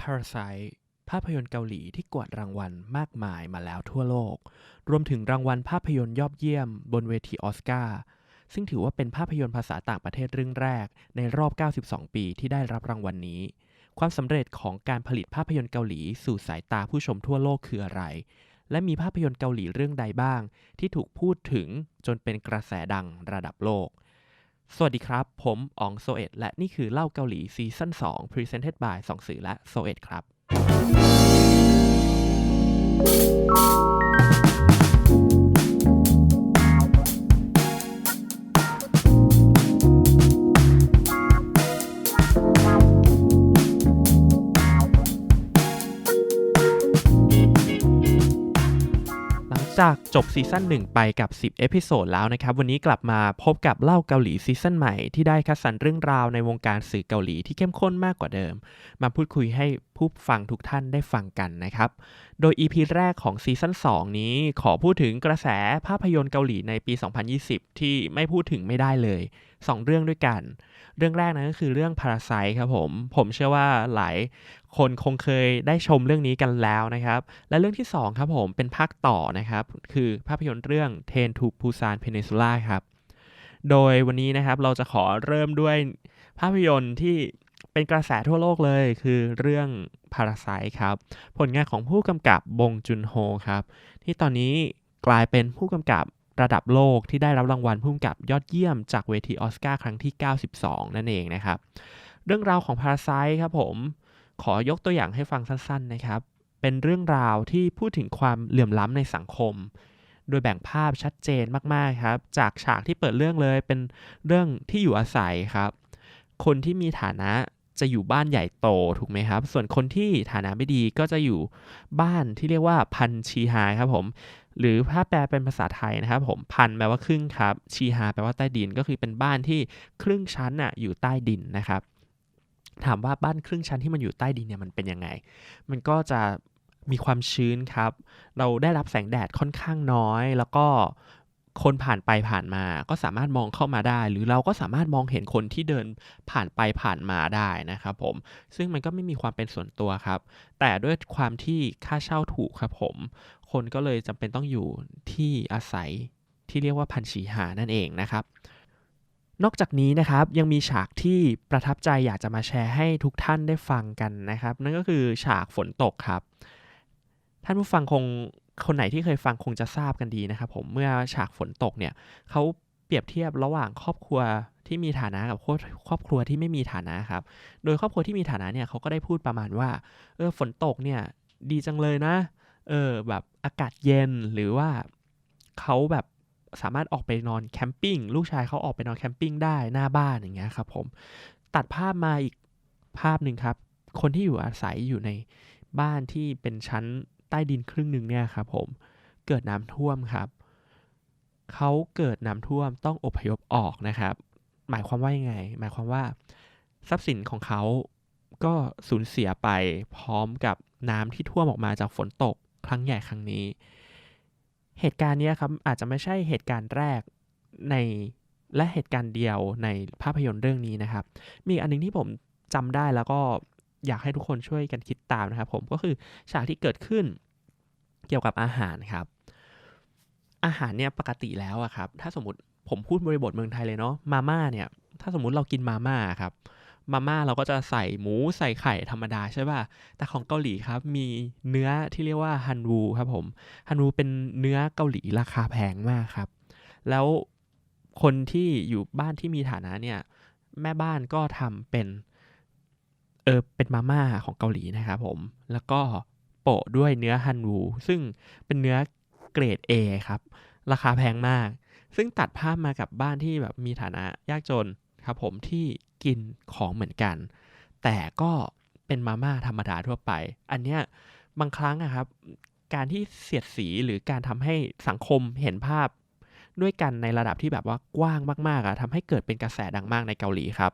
Parasite ภาพยนตร์เกาหลีที่กวาดรางวัลมากมายมาแล้วทั่วโลก รวมถึงรางวัลภาพยนตร์ยอดเยี่ยมบนเวทีออสการ์ ซึ่งถือว่าเป็นภาพยนตร์ภาษาต่างประเทศเรื่องแรก ในรอบ 92 ปีที่ได้รับรางวัลนี้ ความสำเร็จของการผลิตภาพยนตร์เกาหลีสู่สายตาผู้ชมทั่วโลกคืออะไร และมีภาพยนตร์เกาหลีเรื่องใดบ้าง ที่ถูกพูดถึงจนเป็นกระแสดังระดับโลก สวัสดีครับ ผมอองโซเอ็ดและนี่คือเล่าเกาหลีซีซั่น2 Presented by สองสื่อและโซเอ็ดครับ จบซีซั่น1 ไปกับ 10 เอพิโซดแล้วนะครับ วันนี้กลับมาพบกับเล่าเกาหลีซีซั่นใหม่ที่ได้คัดสรรเรื่องราวในวงการสื่อเกาหลีที่เข้มข้นมากกว่าเดิม มาพูดคุยให้ผู้ฟังทุกท่านได้ฟังกันนะครับ โดย EP แรกของซีซั่น2 นี้ขอพูดถึงกระแสภาพยนตร์เกาหลีในปี 2020 ที่ไม่พูดถึงไม่ได้เลย 2 เรื่องด้วยกัน เรื่องแรกนั้นก็คือเรื่อง Parasite ครับผม ผมเชื่อว่าหลายคนคงเคยได้ชมเรื่องนี้กันแล้วนะครับ และเรื่องที่ 2 ครับผมเป็นภาคต่อนะครับ คือภาพยนตร์เรื่อง Train to Busan Peninsula ครับ โดยวันนี้นะครับเราจะขอเริ่มด้วยภาพยนตร์ที่เป็นกระแสทั่วโลกเลยคือเรื่อง Parasite ครับ ผลงานของผู้กำกับบงจุนโฮครับ ที่ตอนนี้กลายเป็นผู้กำกับ ระดับโลกที่ได้รับรางวัลผู้กำกับยอดเยี่ยมจากเวทีออสการ์ครั้งที่ 92 นั่นเองนะครับ เรื่องราวของ Parasite ครับผม ขอยกตัวอย่างให้ฟังสั้นๆนะครับ เป็นเรื่องราวที่พูดถึงความเหลื่อมล้ำในสังคม โดยแบ่งภาพชัดเจนมากๆครับ จากฉากที่เปิดเรื่องเลยเป็นเรื่องที่อยู่อาศัยครับ คนที่มีฐานะจะอยู่บ้านใหญ่โตถูกไหมครับ ส่วนคนที่ฐานะไม่ดีก็จะอยู่บ้านที่เรียกว่าพันชีฮาครับผม หรือถ้าแปลเป็นภาษาไทยนะครับผมพันแปลว่าครึ่งครับชีฮาแปลว่าใต้ดินก็คือเป็นบ้านที่ครึ่งชั้นน่ะอยู่ใต้ดินนะครับ ถามว่าบ้านครึ่งชั้นที่มันอยู่ใต้ดินเนี่ยมันเป็นยังไง มันก็จะมีความชื้นครับ เราได้รับแสงแดดค่อนข้างน้อย แล้วก็คนผ่านไปผ่านมาก็สามารถมองเข้ามาได้ หรือเราก็สามารถมองเห็นคนที่เดินผ่านไปผ่านมาได้นะครับผมซึ่งมันก็ไม่มีความเป็นส่วนตัวครับ แต่ด้วยความที่ค่าเช่าถูกครับผม คนก็เลยจำเป็นต้องอยู่ที่อาศัยที่เรียกว่าพันชีหานั่นเองนะครับ นอกจากนี้นะครับยังมีฉากที่ประทับใจอยากจะมาแชร์ให้ทุกท่านได้ฟังกันนะครับ นั่นก็คือฉากฝนตกครับ ท่านผู้ฟังคงคนไหนที่เคยฟังคงจะทราบกันดีนะครับ ผมเมื่อฉากฝนตกเนี่ยเขาเปรียบเทียบระหว่างครอบครัวที่มีฐานะกับครอบครัวที่ไม่มีฐานะครับ โดยครอบครัวที่มีฐานะเนี่ยเขาก็ได้พูดประมาณว่าเออฝนตกเนี่ยดีจังเลยนะเเออแบบอากาศเย็นหรือว่าเขาแบบสามารถออกไปนอนแคมปิ้งลูกชายเขาออกไปนอนแคมปิ้งได้หน้าบ้านอย่างเงี้ยครับผมตัดภาพมาอีกภาพหนึ่งครับ คนที่อยู่อาศัยอยู่ในบ้านที่เป็นชั้นใต้ดินครึ่งหนึ่งเนี่ยครับผมเกิดน้ำท่วมครับเขาเกิดน้ำท่วมต้องอพยพออกนะครับ หมายความว่ายังไง หมายความว่า ทรัพย์สินของเขาก็สูญเสียไปพร้อมกับน้ำที่ท่วมออกมาจากฝนตก ครั้งใหญ่ครั้งนี้ เหตุการณ์นี้ครับอาจจะไม่ใช่เหตุการณ์แรกในและเหตุการณ์เดียวในภาพยนตร์เรื่องนี้นะครับ มีอันนึงที่ผมจำได้แล้วก็อยากให้ทุกคนช่วยกันคิดตามนะครับ ผมก็คือฉากที่เกิดขึ้นเกี่ยวกับอาหารครับ อาหารเนี่ยปกติแล้วอะครับ ถ้าสมมติผมพูดบริบทเมืองไทยเลยเนาะมาม่าเนี่ย ถ้าสมมติเรากินมาม่าครับ มาม่าเราก็จะใส่หมูใส่ไข่ธรรมดาใช่ป่ะ แต่ของเกาหลีครับมีเนื้อที่เรียกว่าฮันวูครับผม ฮันวูเป็นเนื้อเกาหลีราคาแพงมากครับ แล้วคนที่อยู่บ้านที่มีฐานะเนี่ย แม่บ้านก็ทำเป็น เออเป็นมาม่าของเกาหลีนะครับผม แล้วก็โปะด้วยเนื้อฮันวูซึ่งเป็นเนื้อเกรด A ครับ ราคาแพงมาก ซึ่งตัดภาพมากับบ้านที่แบบมีฐานะยากจนครับผมที่ กินของเหมือนกัน แต่ก็เป็นมาม่าธรรมดาทั่วไป อันเนี้ยบางครั้งอะครับ การที่เสียดสีหรือการทำให้สังคมเห็นภาพด้วยกันในระดับที่แบบว่ากว้างมากๆอะทำให้เกิดเป็นกระแสดังมากในเกาหลีครับ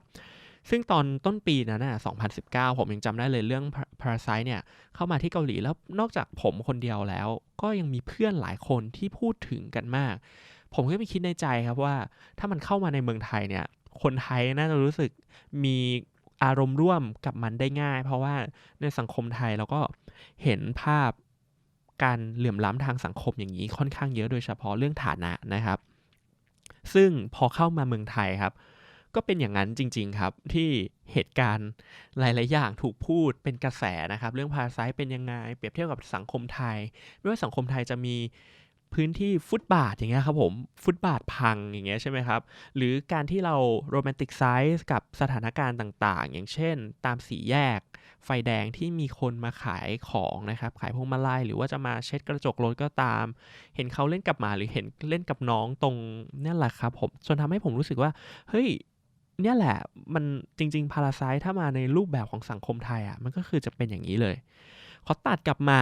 ซึ่งตอนต้นปีนั้นนะ2019 ผมยังจำได้เลยเรื่อง Parasite เนี่ย เข้ามาที่เกาหลีแล้วนอกจากผมคนเดียวแล้ว ก็ยังมีเพื่อนหลายคนที่พูดถึงกันมาก ผมก็ไปคิดในใจครับว่า ถ้ามันเข้ามาในเมืองไทยเนี่ย คนไทยน่าจะรู้สึกมีอารมณ์ร่วมกับมันได้ง่าย เพราะว่าในสังคมไทยเราก็เห็นภาพการเหลื่อมล้ำทางสังคมอย่างนี้ค่อนข้างเยอะโดยเฉพาะเรื่องฐานะนะครับ ซึ่งพอเข้ามาเมืองไทยครับ ก็เป็นอย่างนั้นจริง ๆครับ ที่เหตุการณ์หลายๆอย่างถูกพูดเป็นกระแสนะครับ เรื่องพาราไซเป็นยังไง เปรียบเทียบกับสังคมไทย ไม่ว่าสังคมไทยจะมี พื้นที่ฟุตบาทอย่างเงี้ยครับผมฟุตบาทพังอย่างเงี้ยใช่ไหมครับ หรือการที่เราโรแมนติกไซส์กับสถานการณ์ต่างๆ อย่างเช่น ตามสีแยก ไฟแดงที่มีคนมาขายของนะครับ ขายพวงมาลัยหรือว่าจะมาเช็ดกระจกรถก็ตาม เห็นเขาเล่นกับหมาหรือเห็นเล่นกับน้องตรงนี่แหละครับผมจนทำให้ผมรู้สึกว่าเฮ้ยเนี่ยแหละมันจริงๆพาราไซถ้ามาในรูปแบบของสังคมไทยอะมันก็คือจะเป็นอย่างนี้เลยขอตัดกลับมา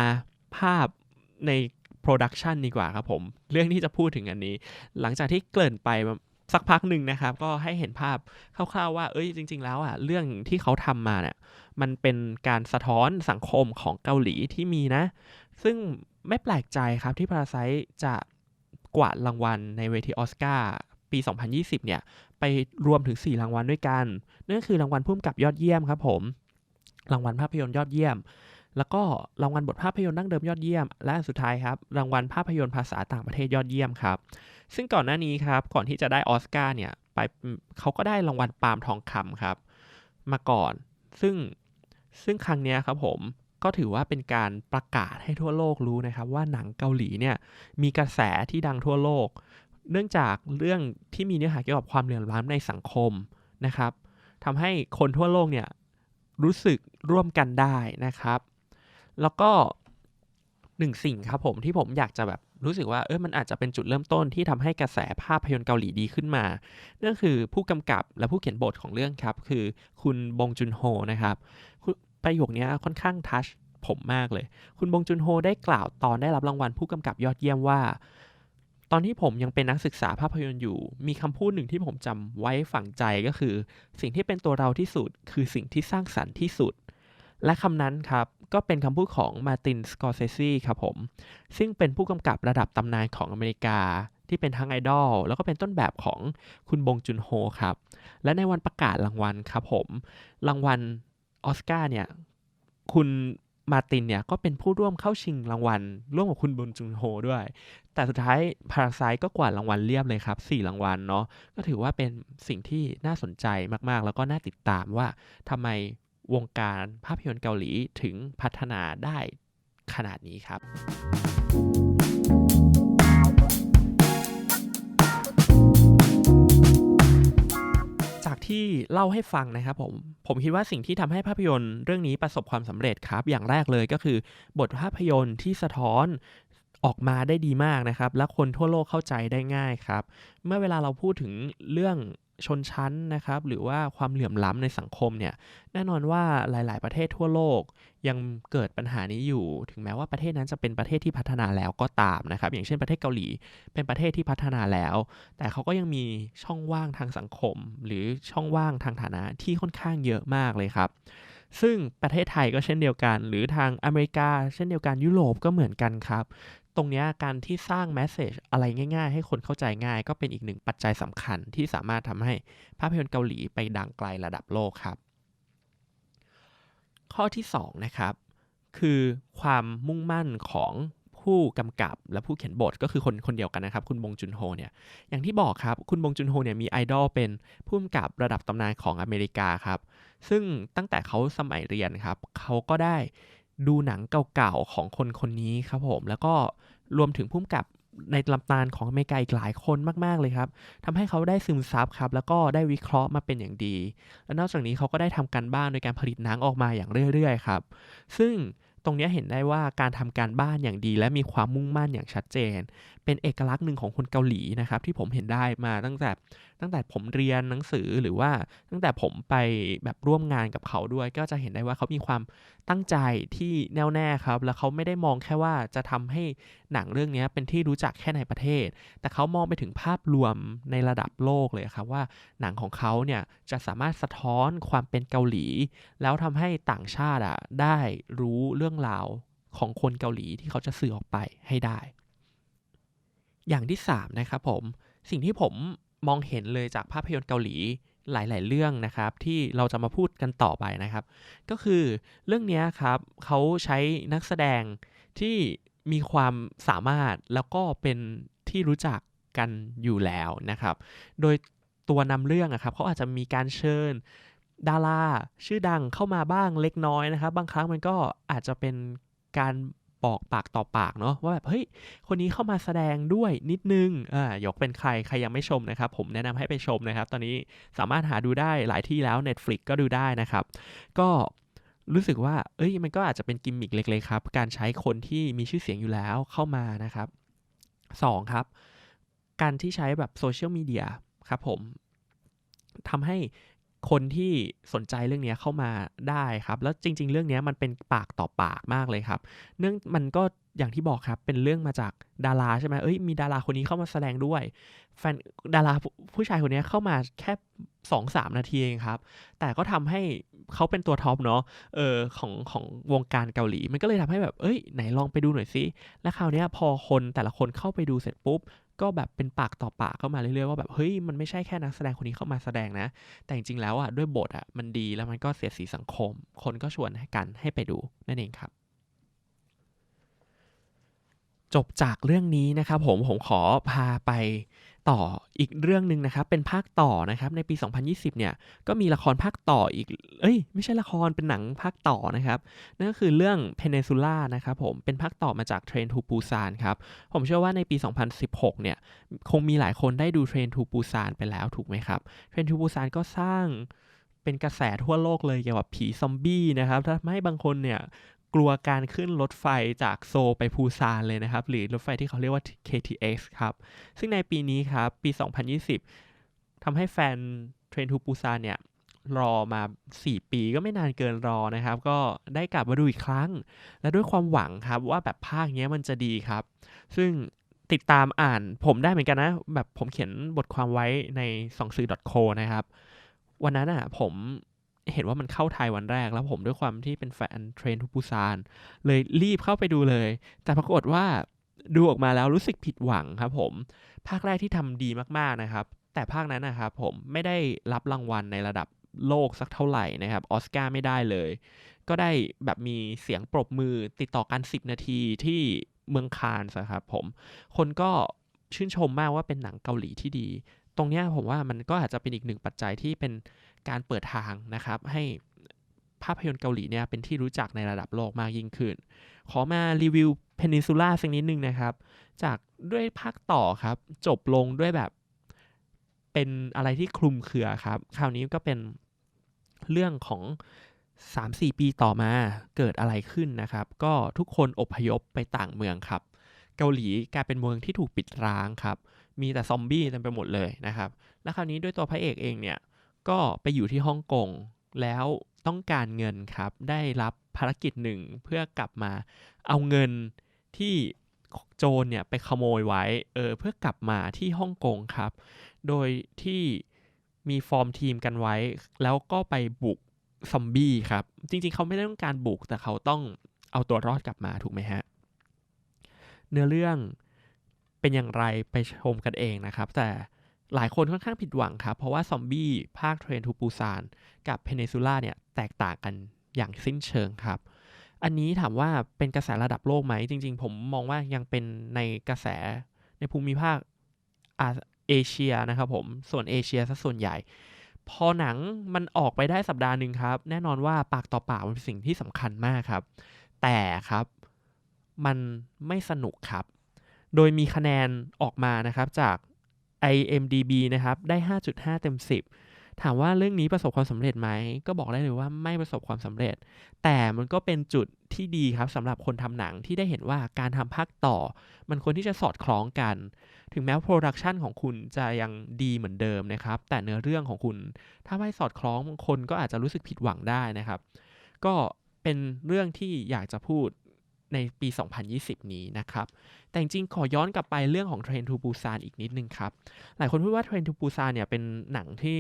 ภาพใน โปรดักชันดีกว่าครับผม เรื่องที่จะพูดถึงอันนี้ หลังจากที่เกริ่นไปสักพักหนึ่งนะครับ ก็ให้เห็นภาพคร่าวๆว่าเอ้ยจริง ๆ แล้วอะเรื่องที่เขาทำมาเนี่ยมันเป็นการสะท้อนสังคมของเกาหลีที่มีนะ ซึ่งไม่แปลกใจครับที่พาราไซจะกวาดรางวัลในเวทีออสการ์ปี 2020 เนี่ย ไปรวมถึง 4 รางวัลด้วยกัน นั่นก็คือรางวัลพุ่มกับยอดเยี่ยมครับผม รางวัลภาพยนตร์ยอดเยี่ยม แล้วก็รางวัลบทภาพยนตร์ดั้งเดิมยอดเยี่ยม และสุดท้ายครับ รางวัลภาพยนตร์ภาษาต่างประเทศยอดเยี่ยมครับ ซึ่งก่อนหน้านี้ครับ ก่อนที่จะได้ออสการ์เนี่ย ไปเขาก็ได้รางวัลปาล์มทองคำครับ มาก่อน ซึ่งซึ่งครั้งนี้ครับผม ก็ถือว่าเป็นการประกาศให้ทั่วโลกรู้นะครับ ว่าหนังเกาหลีเนี่ยมีกระแสที่ดังทั่วโลก เนื่องจากเรื่องที่มีเนื้อหาเกี่ยวกับความเหลื่อมล้ำในสังคมนะครับทำให้คนทั่วโลกเนี่ยรู้สึกร่วมกันได้นะครับ แล้วก็หนึ่งสิ่งครับผมที่ผมอยากจะแบบรู้สึกว่าเออมันอาจจะเป็นจุดเริ่มต้นที่ทำให้กระแสภาพยนตร์เกาหลีดีขึ้นมา นั่นคือผู้กำกับและผู้เขียนบทของเรื่องครับ คือคุณบงจุนโฮนะครับประโยคนี้ค่อนข้างทัชผมมากเลย คุณบงจุนโฮได้กล่าวตอนได้รับรางวัลผู้กำกับยอดเยี่ยมว่า ตอนที่ผมยังเป็นนักศึกษาภาพยนตร์อยู่ มีคำพูดหนึ่งที่ผมจำไว้ฝังใจก็คือ สิ่งที่เป็นตัวเราที่สุด คือสิ่งที่สร้างสรรค์ที่สุด และคำนั้นครับก็เป็นคำพูดของมาตินสกอร์เซซีครับผม ซึ่งเป็นผู้กำกับระดับตำนานของอเมริกา ที่เป็นทั้งไอดอลแล้วก็เป็นต้นแบบของคุณบงจุนโฮครับ และในวันประกาศรางวัลครับผม รางวัลออสการ์เนี่ย คุณมาตินเนี่ยก็เป็นผู้ร่วมเข้าชิงรางวัล ร่วมกับคุณบงจุนโฮด้วย แต่สุดท้ายพาราไซก็กวาดรางวัลเรียบเลยครับ 4 รางวัลเนาะก็ถือว่าเป็นสิ่งที่น่าสนใจมากๆ แล้วก็น่าติดตามว่าทำไม วงการภาพยนตร์เกาหลีถึงพัฒนาได้ขนาดนี้ครับ จากที่เล่าให้ฟังนะครับผม ผมคิดว่าสิ่งที่ทำให้ภาพยนตร์เรื่องนี้ประสบความสำเร็จครับ อย่างแรกเลยก็คือบทภาพยนตร์ที่สะท้อนออกมาได้ดีมากนะครับ และคนทั่วโลกเข้าใจได้ง่ายครับ เมื่อเวลาเราพูดถึงเรื่อง ชนชั้นนะครับ หรือว่าความเหลื่อมล้ำในสังคมเนี่ยแน่นอนว่าหลาย ๆ ประเทศทั่วโลก ยังเกิดปัญหานี้อยู่ ถึงแม้ว่าประเทศนั้นจะเป็นประเทศที่พัฒนาแล้วก็ตามนะครับ อย่างเช่นประเทศเกาหลี เป็นประเทศที่พัฒนาแล้ว แต่เขาก็ยังมีช่องว่างทางสังคม หรือช่องว่างทางฐานะที่ค่อนข้างเยอะมากเลยครับซึ่งประเทศไทยก็เช่นเดียวกัน หรือทางอเมริกา เช่นเดียวกันยุโรปก็เหมือนกันครับ ตรงนี้การที่สร้างแมสเซจอะไรง่าย ๆ ให้คนเข้าใจง่าย ก็เป็นอีกหนึ่งปัจจัยสำคัญที่สามารถทำให้ภาพยนตร์เกาหลีไปดังไกลระดับโลกครับ ข้อที่ 2 นะครับ คือความมุ่งมั่นของผู้กำกับและผู้เขียนบทก็คือคนคนเดียวกันนะครับ คุณบงจุนโฮเนี่ยอย่างที่บอกครับ คุณบงจุนโฮเนี่ยมีไอดอลเป็นผู้กำกับระดับตำนานของอเมริกาครับ ซึ่งตั้งแต่เขาสมัยเรียนครับเขาก็ได้ดูหนังเก่าๆของคนคนนี้ครับผม แล้วก็ รวมถึงพุ่มกับในลำนานของอเมริกาอีกหลายคนมาก ๆ เลยครับทำให้เขาได้ซึมซับครับ แล้วก็ได้วิเคราะห์มาเป็นอย่างดี และนอกจากนี้เขาก็ได้ทำการบ้านโดยการผลิตหนังออกมาอย่างเรื่อย ๆ ครับ ซึ่งตรงนี้เห็นได้ว่าการทำการบ้านอย่างดี และมีความมุ่งมั่นอย่างชัดเจน เป็นเอกลักษณ์หนึ่งของคนเกาหลีนะครับที่ผมเห็นได้มาตั้งแต่ตั้งแต่ผมเรียนหนังสือหรือว่าตั้งแต่ผมไปแบบร่วมงานกับเขาด้วย ก็จะเห็นได้ว่าเขามีความตั้งใจที่แน่วแน่ครับ แล้วเขาไม่ได้มองแค่ว่าจะทำให้หนังเรื่องนี้เป็นที่รู้จักแค่ในประเทศ แต่เขามองไปถึงภาพรวมในระดับโลกเลยครับว่าหนังของเขาเนี่ยจะสามารถสะท้อนความเป็นเกาหลี แล้วทำให้ต่างชาติอะได้รู้เรื่องราวของคนเกาหลีที่เขาจะสื่อออกไปให้ได้ อย่างที่3นะครับผมสิ่งที่ผมมองเห็นเลยจากภาพยนตร์เกาหลีหลาย ๆ เรื่องนะครับ ที่เราจะมาพูดกันต่อไปนะครับ ก็คือเรื่องนี้ครับเขาใช้นักแสดงที่มีความสามารถแล้วก็เป็นที่รู้จักกันอยู่แล้วนะครับ โดยตัวนำเรื่องอะครับเขาอาจจะมีการเชิญดาราชื่อดังเข้ามาบ้างเล็กน้อยนะครับ บางครั้งมันก็อาจจะเป็นการ บอกปากต่อปากเนาะว่าแบบเฮ้ยคนนี้เข้ามาแสดงด้วยนิดนึงอ่ายกเป็นใครใครยังไม่ชมนะครับ ผมแนะนำให้ไปชมนะครับ ตอนนี้สามารถหาดูได้หลายที่แล้ว Netflix ก็ดูได้นะครับ ก็รู้สึกว่า เอ้ย มันก็อาจจะเป็นกิมมิคเล็กๆครับ การใช้คนที่มีชื่อเสียงอยู่แล้วเข้ามานะครับ 2 ครับ การที่ใช้แบบโซเชียลมีเดียครับผมทำให้ คนที่สนใจเรื่องนี้เข้ามาได้ครับ แล้วจริง ๆ เรื่องนี้มันเป็นปากต่อปากมากเลยครับ เนื่องมันก็อย่างที่บอกครับเป็นเรื่องมาจากดาราใช่ไหมเอ้ยมีดาราคนนี้เข้ามาแสดงด้วย แฟนดาราผู้ชายคนนี้เข้ามาแค่สองสามนาทีเองครับ แต่ก็ทำให้เขาเป็นตัวท็อปเนาะเออของของวงการเกาหลี มันก็เลยทำให้แบบเอ้ยไหนลองไปดูหน่อยสิแล้วคราวนี้พอคนแต่ละคนเข้าไปดูเสร็จปุ๊บ ก็แบบเป็นปากต่อปากเข้ามาเรื่อยๆว่าแบบเฮ้ยมันไม่ใช่แค่นักแสดงคนนี้เข้ามาแสดงนะ แต่จริงๆแล้วอะด้วยบทอะมันดีแล้วมันก็เสียสีสังคม คนก็ชวนกันให้ไปดูนั่นเองครับ จบจากเรื่องนี้นะครับผมผมขอพาไป ต่ออีกเรื่องหนึ่งนะครับ เป็นภาคต่อนะครับ ในปี 2020 เนี่ย ก็มีละครภาคต่ออีก เอ้ย ไม่ใช่ละคร เป็นหนังภาคต่อนะครับ นั่นก็คือเรื่อง Peninsula นะครับผม เป็นภาคต่อมาจาก Train to Busan ครับ ผมเชื่อว่าในปี 2016 เนี่ย คงมีหลายคนได้ดู Train to Busan ไปแล้วถูกไหมครับ Train to Busan ก็สร้างเป็นกระแสทั่วโลกเลยเกี่ยวกับผีซอมบี้นะครับทำให้บางคนเนี่ย กลัวการขึ้นรถไฟจากโซไปพูซานเลยนะครับ หรือรถไฟที่เขาเรียกว่า KTX ครับ ซึ่งในปีนี้ครับ ปี 2020 ทำให้แฟนเทรนทูปูซานเนี่ย รอมา 4 ปีก็ไม่นานเกินรอนะครับ ก็ได้กลับมาดูอีกครั้ง และด้วยความหวังครับว่าแบบภาคนี้มันจะดีครับ ซึ่งติดตามอ่านผมได้เหมือนกันนะ แบบผมเขียนบทความไว้ในสองสื่อ .co นะครับ วันนั้นอะผม เห็นว่ามันเข้าไทยวันแรก แล้วผมด้วยความที่เป็นแฟนเทรนทูปูซานเลยรีบเข้าไปดูเลย แต่ปรากฏว่าดูออกมาแล้วรู้สึกผิดหวังครับผม ภาคแรกที่ทำดีมากๆนะครับ แต่ภาคนั้นนะครับผมไม่ได้รับรางวัลในระดับโลกสักเท่าไหร่นะครับออสการ์ไม่ได้เลย ก็ได้แบบมีเสียงปรบมือติดต่อกัน 10 นาทีที่เมืองคานส์ครับผม คนก็ชื่นชมมากว่าเป็นหนังเกาหลีที่ดี ตรงนี้ผมว่ามันก็อาจจะเป็นอีกหนึ่งปัจจัยที่เป็น การเปิดทางนะครับ ให้ภาพยนตร์เกาหลีเนี่ยเป็นที่รู้จักในระดับโลกมากยิ่งขึ้น ขอมารีวิวเพนินซูล่าสักนิดนึงนะครับ จากด้วยภาคต่อครับ จบลงด้วยแบบเป็นอะไรที่คลุมเครือครับ คราวนี้ก็เป็นเรื่องของ 3-4 ปีต่อมาเกิดอะไรขึ้นนะครับ ก็ทุกคนอพยพไปต่างเมืองครับ เกาหลีกลายเป็นเมืองที่ถูกปิดร้างครับ มีแต่ซอมบี้เต็มไปหมดเลยนะครับ และคราวนี้ด้วยตัวพระเอกเองเนี่ย ก็ไปอยู่ที่ฮ่องกงแล้วต้องการเงินครับ ได้รับภารกิจหนึ่งเพื่อกลับมาเอาเงินที่โจรเนี่ยไปขโมยไว้เออเพื่อกลับมาที่ฮ่องกงครับ โดยที่มีฟอร์มทีมกันไว้ แล้วก็ไปบุกซอมบี้ครับ จริงๆ เขาไม่ได้ต้องการบุกแต่เขาต้องเอาตัวรอดกลับมาถูกไหมฮะ เนื้อเรื่องเป็นอย่างไรไปชมกันเองนะครับ แต่ หลายคนค่อนข้างผิดหวังครับ เพราะว่าซอมบี้ภาคเทรนทูปูซานกับเพเนซูล่าเนี่ยแตกต่างกันอย่างสิ้นเชิงครับ อันนี้ถามว่าเป็นกระแสระดับโลกไหม จริง ๆ ผมมองว่ายังเป็นในกระแสในภูมิภาคอาเอเชียนะครับผม ส่วนเอเชียซะส่วนใหญ่ พอหนังมันออกไปได้สัปดาห์หนึ่งครับ แน่นอนว่าปากต่อปากมันเป็นสิ่งที่สำคัญมากครับ แต่ครับมันไม่สนุกครับ โดยมีคะแนนออกมานะครับจาก IMDB นะครับได้ 5.5 เต็ม 10 ถามว่าเรื่องนี้ประสบความสำเร็จไหม ก็บอกได้เลยว่าไม่ประสบความสำเร็จ แต่มันก็เป็นจุดที่ดีครับสำหรับคนทำหนังที่ได้เห็นว่าการทำภาคต่อ มันควรที่จะสอดคล้องกัน ถึงแม้โปรดักชันของคุณจะยังดีเหมือนเดิมนะครับ แต่เนื้อเรื่องของคุณ ถ้าไม่สอดคล้องคนก็อาจจะรู้สึกผิดหวังได้นะครับ ก็เป็นเรื่องที่อยากจะพูด ในปี 2020 นี้นะครับ แต่จริงขอย้อนกลับไปเรื่องของเทรนทูปูซานอีกนิดนึงครับ หลายคนพูดว่าเทรนทูปูซานเนี่ยเป็นหนังที่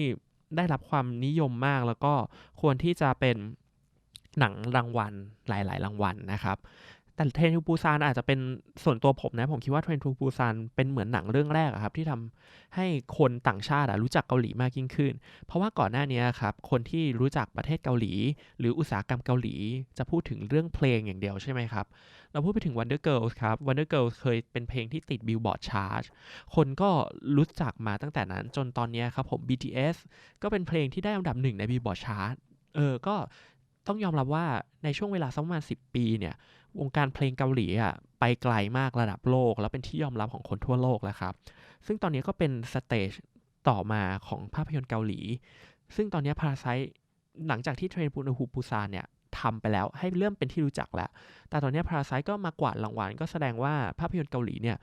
ได้รับความนิยมมากแล้วก็ควรที่จะเป็นหนังรางวัลหลาย ๆ รางวัลนะครับ แต่เทรนทูปูซานอาจจะเป็นส่วนตัวผมนะ ผมคิดว่าเทรนทูปูซานเป็นเหมือนหนังเรื่องแรกอะครับ ที่ทำให้คนต่างชาติรู้จักเกาหลีมากยิ่งขึ้น เพราะว่าก่อนหน้านี้ครับคนที่รู้จักประเทศเกาหลี หรืออุตสาหกรรมเกาหลี จะพูดถึงเรื่องเพลงอย่างเดียวใช่ไหมครับ เราพูดไปถึง Wonder Girls ครับ Wonder Girls เคยเป็นเพลงที่ติดบิลบอร์ดชาร์ตคนก็รู้จักมาตั้งแต่นั้นจนตอนนี้ครับผม BTS ก็เป็นเพลงที่ได้อันดับหนึ่งในบิลบอร์ดชาร์ตเออก็ต้องยอมรับว่าในช่วงเวลาสักประมาณ10 ปีเนี่ย วงการเพลงเกาหลีอะไปไกลมากระดับโลก แล้วเป็นที่ยอมรับของคนทั่วโลกแล้วครับ ซึ่งตอนนี้ก็เป็นสเตจต่อมาของภาพยนตร์เกาหลี ซึ่งตอนนี้พาราไซหลังจากที่เทรนปูนฮูปูซานเนี่ยทำไปแล้วให้เริ่มเป็นที่รู้จักแล้ว แต่ตอนนี้พาราไซก็มากวาดรางวัลก็แสดงว่าภาพยนตร์เกาหลีเนี่ย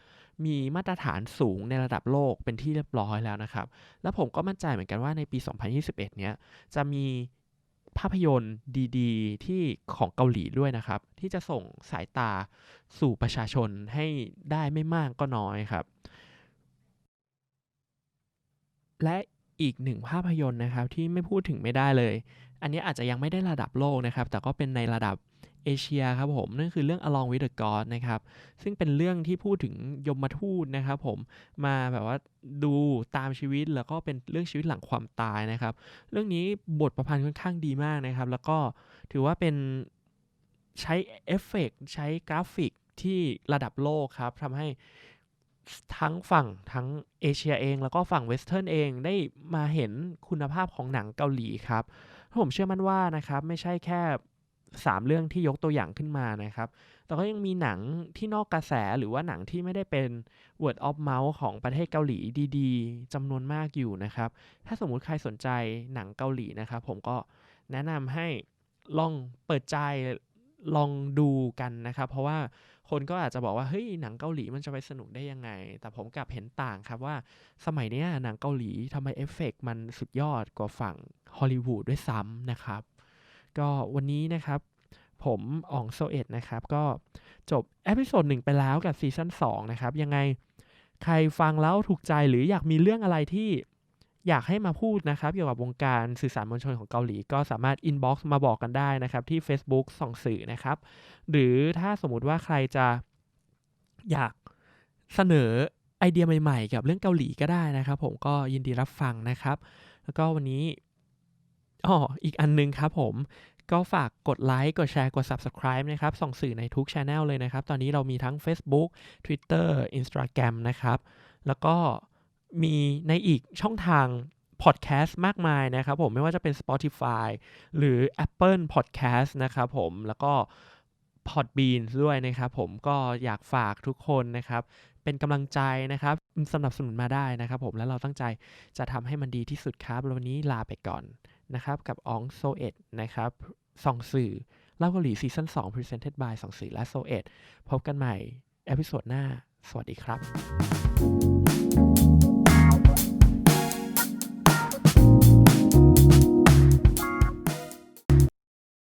มีมาตรฐานสูงในระดับโลกเป็นที่เรียบร้อยแล้วนะครับ แล้วผมก็มั่นใจเหมือนกันว่าในปี 2021 เนี้ยจะมี ภาพยนตร์ดีๆ ที่ของเกาหลีด้วยนะครับ ที่จะส่งสายตาสู่ประชาชนให้ได้ไม่มากก็น้อยครับ และอีกหนึ่งภาพยนตร์นะครับที่ไม่พูดถึงไม่ได้เลย อันนี้อาจจะยังไม่ได้ระดับโลกนะครับ แต่ก็เป็นในระดับ เอเชียครับผมนั่นคือเรื่อง Along with the God นะครับซึ่งเป็นเรื่องที่พูดถึงยมทูตนะครับผมมาแบบว่าดูตามชีวิตแล้วก็เป็นเรื่องชีวิตหลังความตายนะครับเรื่องนี้บทประพันธ์ค่อนข้างดีมากนะครับแล้วก็ถือว่าเป็นใช้เอฟเฟกใช้กราฟิกที่ระดับโลกครับทำให้ทั้งฝั่งทั้งเอเชียเอง แล้วก็ฝั่งเวสเทิร์นเองได้มาเห็นคุณภาพของหนังเกาหลีครับผมเชื่อมั่นว่านะครับไม่ใช่แค่ 3 เรื่องที่ยกตัวอย่างขึ้นมานะครับ แต่ก็ยังมีหนังที่นอกกระแสหรือว่าหนังที่ไม่ได้เป็น word of mouth ของประเทศเกาหลีดีๆจำนวนมากอยู่นะครับ ถ้าสมมุติใครสนใจหนังเกาหลีนะครับผมก็แนะนำให้ลองเปิดใจลองดูกันนะครับ เพราะว่าคนก็อาจจะบอกว่าเฮ้ยหนังเกาหลีมันจะไปสนุกได้ยังไง แต่ผมกลับเห็นต่างครับว่าสมัยนี้หนังเกาหลีทำไมเอฟเฟกมันสุดยอดกว่าฝั่งฮอลลีวูดด้วยซ้ำนะครับ ก็วันนี้นะครับ ผมอองโซเอ็ดนะครับ ก็จบเอพิโซดหนึ่งไปแล้วกับซีซั่น2นะครับ ยังไงใครฟังแล้วถูกใจหรืออยากมีเรื่องอะไรที่อยากให้มาพูดนะครับ เกี่ยวกับวงการสื่อสารมวลชนของเกาหลี ก็สามารถอินบ็อกซ์มาบอกกันได้นะครับ ที่ Facebook ส่องสื่อนะครับ หรือถ้าสมมุติว่าใครจะอยากเสนอไอเดียใหม่ๆ กับเรื่องเกาหลีก็ได้นะครับ ผมก็ยินดีรับฟังนะครับ แล้วก็วันนี้ อ๋ออีกอันนึงครับผม ก็ฝากกดไลค์ กดแชร์ กด Subscribe นะครับ ส่องสื่อในทุกช anel เลยนะครับ ตอนนี้เรามีทั้ง Facebook Twitter Instagram นะครับ แล้วก็มีในอีกช่องทางพอดแคสต์มากมายนะครับผม ไม่ว่าจะเป็น Spotify หรือ Apple Podcast นะครับผม แล้วก็ Podbean ด้วยนะครับผมก็อยากฝากทุกคนนะครับ เป็นกำลังใจนะครับสนับสนุนมาได้นะครับผมแล้วเราตั้งใจจะทำให้มันดีที่สุดครับ วันนี้ลาไปก่อน นะครับกับอองโซเอ็ดนะครับสองสื่อเล่าเกาหลีซีซั่น2 Presented by สองสื่อและโซเอ็ดพบกันใหม่ เอพิโซดหน้า สวัสดีครับ